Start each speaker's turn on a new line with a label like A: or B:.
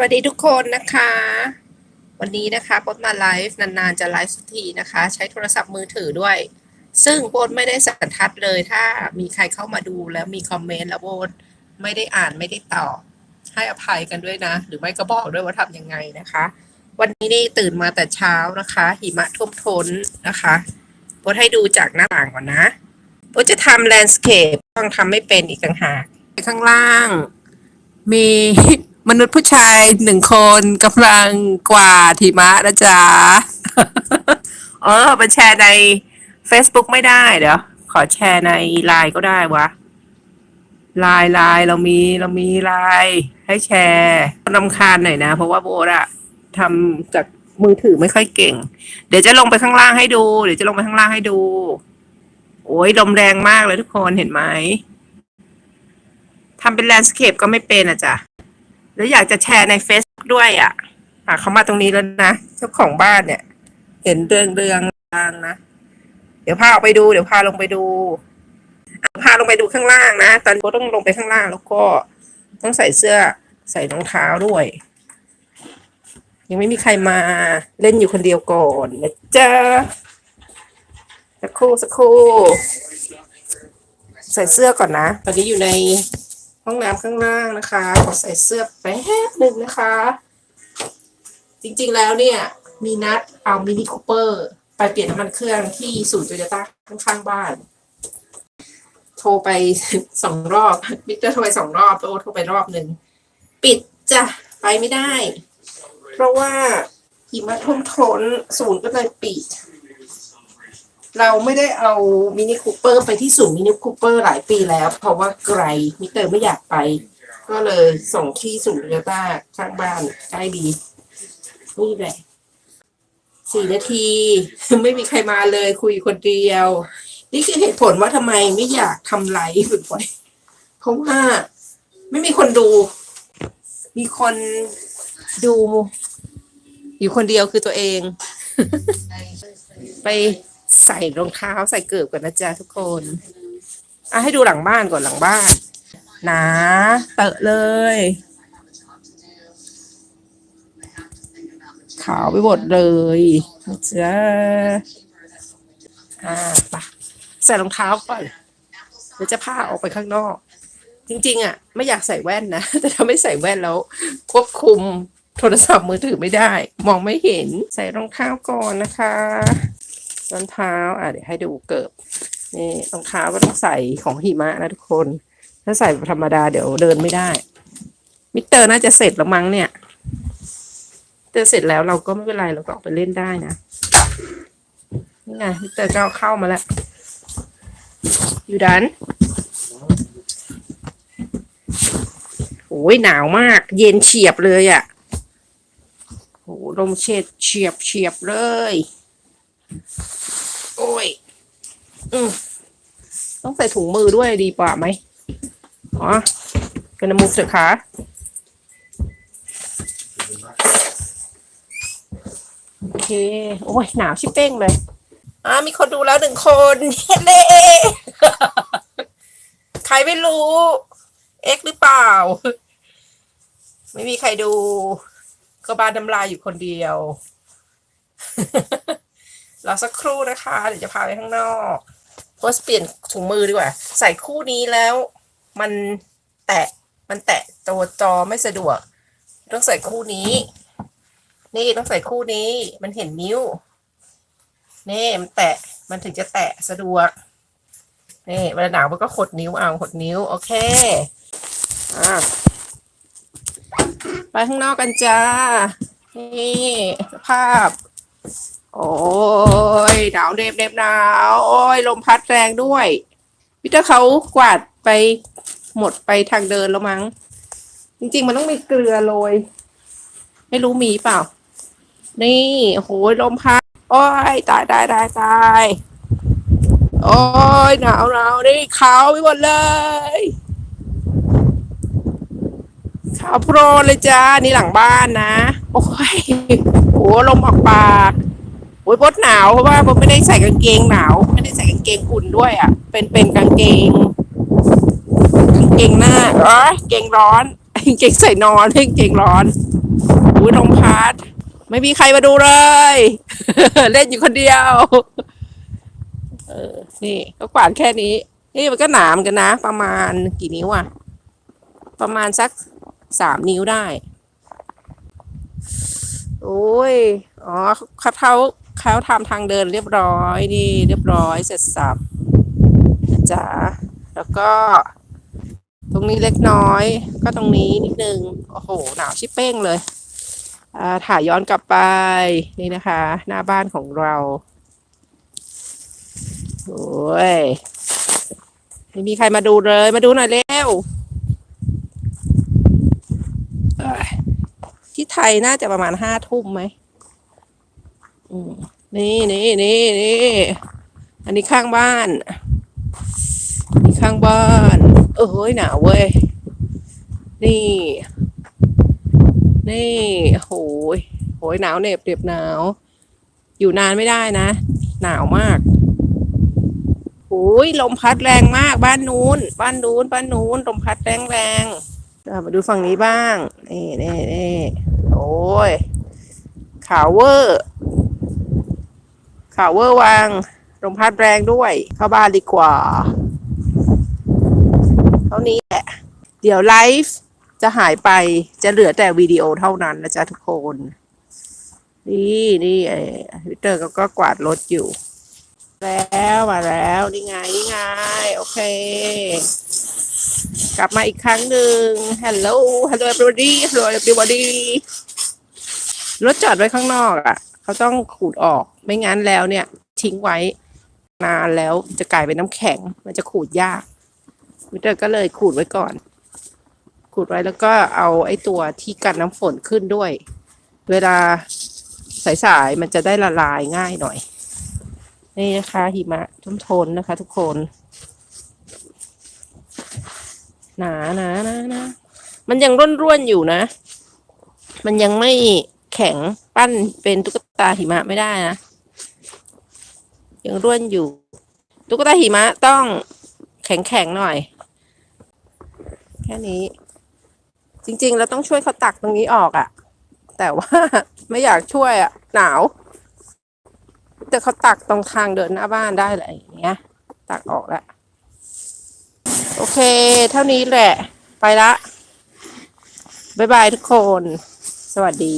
A: วัสดีทุกคนนะคะ วันนี้นะคะโปดมาไลฟ์นานๆ จะไลฟ์สักทีนะคะ ใช้โทรศัพท์มือถือด้วย ซึ่งโปดไม่ได้สันทัดเลย ถ้ามีใครเข้ามาดูแล้วมีคอมเมนต์แล้วโปดไม่ได้อ่านไม่ได้ตอบให้อภัยกันด้วยนะ หรือไม่ก็บอกด้วยว่าทำยังไงนะคะ วันนี้นี่ตื่นมาแต่เช้านะคะ หิมะท่วมท้นนะคะโปดให้ดูจากหน้าต่างก่อนนะโปดจะทำแลนด์สเคปต้องทำไม่เป็นอีกต่างหากข้างล่าง มี มนุษย์ผู้ชายหนึ่งคนกำลังกวาดหิมะนะจ๊ะ เออไปแชร์ใน Facebook ไม่ได้เดี๋ยว ขอแชร์ในไลน์ก็ได้วะไลน์ไลน์เรามีเรามีไลน์ให้แชร์นำคาญหน่อยนะ เพราะว่าโบอะทำจากมือถือไม่ค่อยเก่ง เดี๋ยวจะลงไปข้างล่างให้ดู เดี๋ยวจะลงไปข้างล่างให้ดู โอ้ยลมแรงมากเลยทุกคนเห็นไหมทำเป็นแลนด์สเคปก็ไม่เป็นอะจ้ะ แล้วอยากจะแชร์ใน Facebook ด้วยอะอะเขามาตรงนี้แล้วนะเจ้าของบ้านเนี่ย เห็นเรืองเรืองรางนะเดี๋ยวพาออกไปดู เดี๋ยวพาลงไปดูพาลงไปดูข้างล่างนะตอนก็ต้องลงไปข้างล่างแล้วก็ต้องใส่เสื้อใส่รองเท้าด้วย ยังไม่มีใครมาเล่นอยู่คนเดียวก่อนนะจ๊ะสักครู่สักครู่ใส่เสื้อก่อนนะ ตอนนี้อยู่ใน ห้องน้ำข้างล่างนะคะขอใส่เสื้อแป๊บหนึ่งนะคะ จริงๆแล้วเนี่ย มีนัดเอามินิคูเปอร์ไปเปลี่ยนน้ำมันเครื่องที่ศูนย์โตโยต้าข้างๆบ้าน โทรไปสองรอบมิเตอร์โทรไปสองรอบโอโทรไปรอบหนึ่ง ปิดจ้ะ ไปไม่ได้ เพราะว่าหิมะท่วมท้นศูนย์ก็เลยปิด เราไม่ได้เอามินิคูเปอร์ไปที่ศูนย์มินิคูเปอร์หลายปีแล้ว เพราะว่าไกลมิเตอร์ไม่อยากไป ก็เลยส่งที่ศูนย์โตโยต้าข้างบ้านใกล้ดี นี่แหละสี่นาที ไม่มีใครมาเลยคุยคนเดียว นี่คือเหตุผลว่าทำไมไม่อยากทำไลฟ์บ่อยๆเพราะว่าไม่มีคนดู มีคนดู อยู่คนเดียวคือตัวเอง ไป ใส่รองเท้าใส่เกิบก่อนนะจ๊ะทุกคนอะให้ดูหลังบ้านก่อนหลังบ้านหนาเตอะเลย ขาวไปหมดเลยนะจ๊ะอ่าไปะใส่รองเท้าก่อนเดี๋ยวจะพาออกไปข้างนอก จริง ๆ อะ ไม่อยากใส่แว่นนะ แต่ถ้าไม่ใส่แว่นแล้ว ควบคุมโทรศัพท์มือถือไม่ได้ มองไม่เห็นใส่รองเท้าก่อนนะคะ รองเท้าอะเดี๋ยวให้ดูเกิบนี่รองเท้าก็ต้องใส่ของหิมะนะทุกคน ถ้าใส่ธรรมดาเดี๋ยวเดินไม่ได้ มิเตอร์น่าจะเสร็จแล้วมั้งเนี่ยมิเตอร์เสร็จแล้วเราก็ไม่เป็นไรเราก็ออกไปเล่นได้นะนี่ไงมิเตอร์ก็เข้ามาแล้วอยู่ดันโอ้ยหนาวมาก เย็นเฉียบเลยอะ่ะโอ้ลมเฉดเฉียบเฉียบเลย โอ้ย อืมต้องใส่ถุงมือด้วยดีกว่าไหมอ๋อกันมุกเถอะคะโอเค โอ้ย หนาวชิบเป้งเลยอ่ามีคนดูแล้วหนึ่งคนเล่ใครไม่รู้ เอ็กหรือเปล่า ไม่มีใครดู ก็บานน้ำลายอยู่คนเดียว รอสักครู่นะคะ เดี๋ยวจะพาไปข้างนอกโพสเปลี่ยนถุงมือดีกว่า ใส่คู่นี้แล้ว มันแตะมันแตะตัวจอไม่สะดวก ต้องใส่คู่นี้ นี่ต้องใส่คู่นี้ มันเห็นนิ้วนี่มันแตะมันถึงจะแตะสะดวกนี่เวลาหนาวมันก็ขดนิ้วเอาขดนิ้ว โอเคอะไปข้างนอกกันจ้า นี่สภาพ โอ้ยหนาวเด็บเด็บหนาวโอ้ยลมพัดแรงด้วยพี่เตอร์เขากวาดไปหมดไปทางเดินแล้วมั้ง จริง ๆ มันต้องมีเกลือโรยไม่รู้มีเปล่า นี่โอ้โหลมพัดโอ้ยตายตายตายตายโอ้ยหนาวหนาวนี่ขาวไปหมดเลยขาวโพรนเลยจ้านี่หลังบ้านนะ โอ้ยโหลมออกปาก โอ้ยบดหนาวเพราะว่าผมไม่ได้ใส่กางเกงหนาว ไม่ได้ใส่กางเกงอุ่นด้วยอะ เป็นเป็นกางเกงกางเกงหน้าเอ้ยเกงร้อนกางเกงใส่นอนกางเกงร้อนอุ้ยลมพัดไม่มีใครมาดูเลย เล่นอยู่คนเดียว เออ นี่ก็กวาดแค่นี้ นี่มันก็หนามกันนะ ประมาณกี่นิ้วอะประมาณสักสามนิ้วได้ โอ้ย อ๋อเขาเขา เขาทำทางเดินเรียบร้อยนี่เรียบร้อยเสร็จสับนะจ๊ะแล้วก็ ตรงนี้เล็กน้อย ก็ตรงนี้นิดนึงโอ้โห หนาวชิเป้งเลยถ่ายย้อนกลับไปนี่นะคะ หน้าบ้านของเราโอ้ยไม่มีใครมาดูเลย มาดูหน่อยเร็วที่ไทยน่าจะประมาณห้าทุ่มไหม นี่นี่นี่นี่อันนี้ข้างบ้านอันนี้ข้างบ้าน เออเฮ้ยหนาวเว้ย นี่ นี่โหยโหยหนาวเหน็บเหน็บหนาว อยู่นานไม่ได้นะ หนาวมากโอ้ยลมพัดแรงมาก บ้านนู้น บ้านนู้น บ้านนู้นลมพัดแรงแรงมาดูฝั่งนี้บ้างนี่นี่นี่โอ้ยขาวเวอร์ ขาวเวอร์วางลมพัดแรงด้วย เข้าบ้านดีกว่า เท่านี้แหละ เดี๋ยวไลฟ์จะหายไปจะเหลือแต่วิดีโอเท่านั้นนะจ๊ะทุกคน นี่นี่เอวิเตอร์ก็ก็กวาดรถอยู่ แล้วมาแล้ว นี่ไง นี่ไง โอเค กลับมาอีกครั้งหนึ่ง Hello Hello everybody Hello everybody รถจอดไว้ข้างนอกอะ่ะ เขาต้องขูดออก ไม่งั้นแล้วเนี่ย ทิ้งไว้นานแล้วจะกลายเป็นน้ำแข็ง มันจะขูดยากวิเตอร์ก็เลยขูดไว้ก่อน ขูดไว้แล้วก็เอาไอ้ตัวที่กันน้ำฝนขึ้นด้วย เวลาสายๆมันจะได้ละลายง่ายหน่อย นี่นะคะหิมะทุ่มทนนะคะ ทุกคนหนาหนาหนาหนามันยังร่วนๆอยู่นะ มันยังไม่ แข็งปั้นเป็นตุ๊กตาหิมะไม่ได้นะ ยังร่วนอยู่ ตุ๊กตาหิมะต้องแข็งแข็งหน่อย แค่นี้ จริง ๆ เราต้องช่วยเขาตักตรงนี้ออกอะ่ะ แต่ว่าไม่อยากช่วยอะ่ะ หนาว แต่เขาตักตรงทางเดินหน้าบ้านได้แหละอย่างเงี้ย ตักออกแล้วโอเค เท่านี้แหละ ไปละ บ๊ายบายทุกคน สวัสดี